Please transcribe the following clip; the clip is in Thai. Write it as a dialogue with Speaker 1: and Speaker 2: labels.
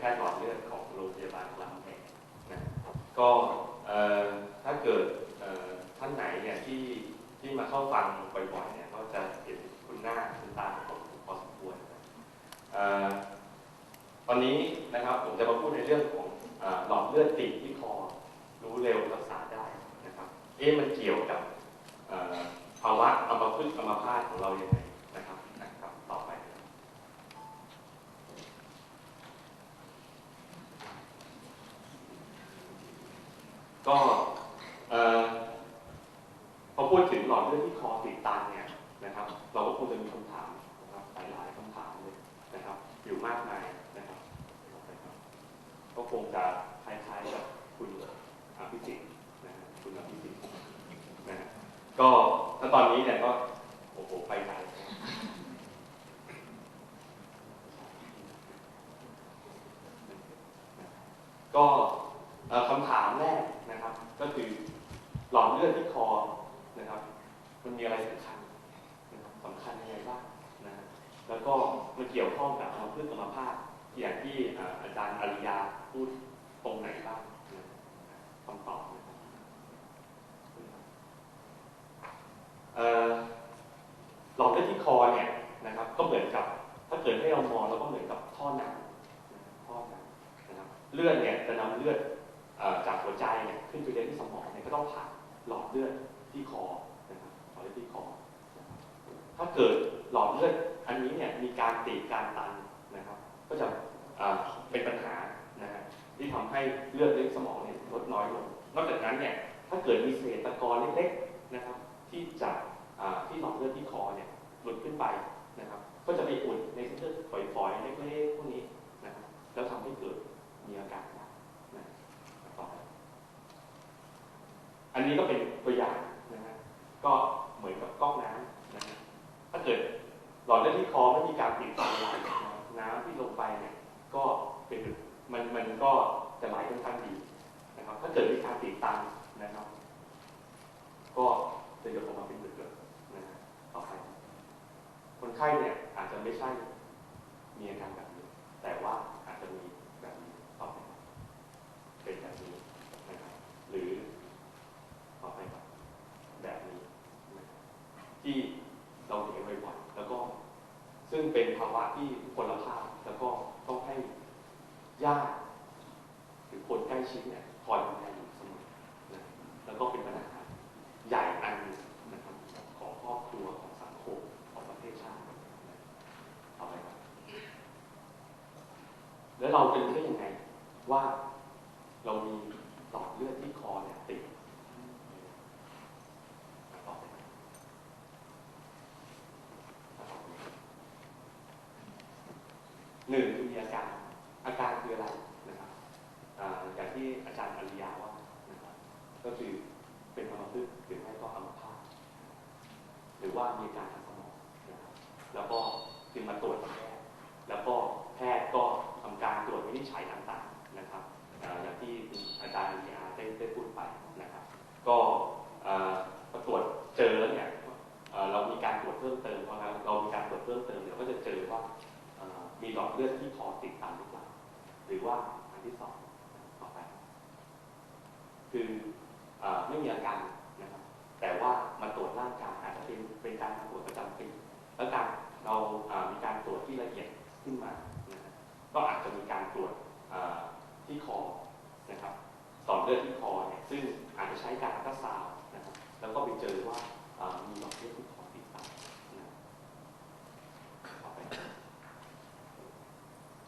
Speaker 1: แพทย์หลอดเลือดของโรงพยาบาลรามแหงนะก็ถ้าเกิดท่านไหนเนี่ยที่ที่มาเข้าฟังบ่อยๆเนี่ยก็จะเห็นคุณหน้าคุณตาของผมพอสมควรนะตอนนี้นะครับผมจะมาพูดในเรื่องของอหลอดเลือดตีบที่คอรู้เร็วรักษาได้นะครับ เอ๊ะมันเกี่ยวกับภาวะอัมพฤกษ์อัมพาตของเราอยังไรบนะครับต่อไป ก็พอพูดถึงหลอดเลือดที่คอติดตันเนี่ยนะครับ เราก็คงจะมีคำถามนะครับหลายๆคำถามเลยนะครับ อยู่มากมายนะครับ ก็คงจะคล้ายๆกับคุณอภิสิทธิ์นะคุณอภิสิทธิ์นะฮะก็ถ้าตอนนี้เนี่ยก็โอ้โหไปไกลก็คำถามแรก ก็คือหลอดเลือดที่คอนะครับ มันมีอะไรสำคัญสำคัญยังไงบ้างนะแล้วก็มันเกี่ยวข้องกับอัมพฤกษ์อัมพาตอย่างที่อาจารย์อริยาพูดตรงไหนบ้างคำตอบนะครับหลอดเลือดที่คอเนี่ยนะครับ ก็เหมือนกับถ้าเกิดให้เรามองเราก็เหมือนกับท่อน้ำนะครับท่อน้ำนะครับ เลือดเนี่ยจะนำเลือด จากหัวใจเนี่ยขึ้นไปเลี้ยงที่สมองเนี่ยก็ต้องผ่านหลอดเลือดที่คอนะครับหลอดเลือดที่คอ ถ้าเกิดหลอดเลือดอันนี้เนี่ยมีการตีการตันนะครับ ก็จะเป็นปัญหานะฮะที่ทำให้เลือดเลี้ยงสมองเนี่ยลดน้อยลง นอกจากนั้นเนี่ยถ้าเกิดมีเศษตะกอนเล็กๆนะครับ ที่จากที่หลอดเลือดที่คอเนี่ยหลุดขึ้นไปนะครับ ก็จะไปอุดในเส้นเลือดฝอยๆเล็กๆพวกนี้นะครับ แล้วทำให้เกิดมีอาการได้นะต่อไปอั นนี้ก็เป็นตัวอย่างนะฮะก็เหมือนกับก๊อกน้ำนะฮะถ้าเกิดหลอดเลือดที่คอไม่มีการปิดตันไหลน้ำที่ลงไปเนี่ยก็เป็นมันมันก็จะไหลค่อนข้างดีนะครับ ถ้าเกิดมีการปิดตันนะครับ ก็จะหยดออกมาเป็นหยดเลยนะฮะต่อไปคนไข้เนี่ยอาจจะไม่ใช่มีอาการแบบนี้ แต่ว่าอาจจะมีแบบนี้ต่อไปครับเป็นแบบนี้นะครับหรือต่อไปครับแบบนี้นะครับ ที่เราเห็นบ่อยๆแล้วก็ซึ่งเป็นภาวะที่ทุกคนละภาพแล้วก็ต้องให้ญาติหรือคนใกล้ชิดเนี่ยคอยดูแลอยู่เสมอนะแล้วก็เป็นปัญหาใหญ่อันหนึ่งนะครับของครอบครัวของสังคมของประเทศชาติต่อไปครับแล้วเราจะรู้ได้ยังไงว่ามีหลอดเลือดที่คอเนี่ยติดต่อไปครับ หนึ่งคือมีอาการ อาการคืออะไรนะครับอย่างที่อาจารย์อริยาว่านะครับก็คือเป็นอัมพฤกษ์หรือไม่ก็อัมพาตหรือว่ามีอาการทางสมองนะครับแล้วก็จึงมาตรวจแพทย์แล้วก็แพทย์ก็ทำการตรวจวินิจฉัยต่างๆนะครับอย่างที่อาจารย์อริยา หลอดเลือดที่คอติดตันหรือเปล่าหรือว่าอันที่สองต่อไป คืออไม่มีอาการนะครับ แต่ว่ามาตรวจร่างกายอาจจะเป็นเป็นการตรวจประจำปีแล้วการเรามีการตรวจที่ละเอียดขึ้นมานะครับก็อาจจะมีการตรวจที่คอนะครับสอดเลือดที่คอเนี่ยซึ่งอาจจะใช้การอัลตราซาวด์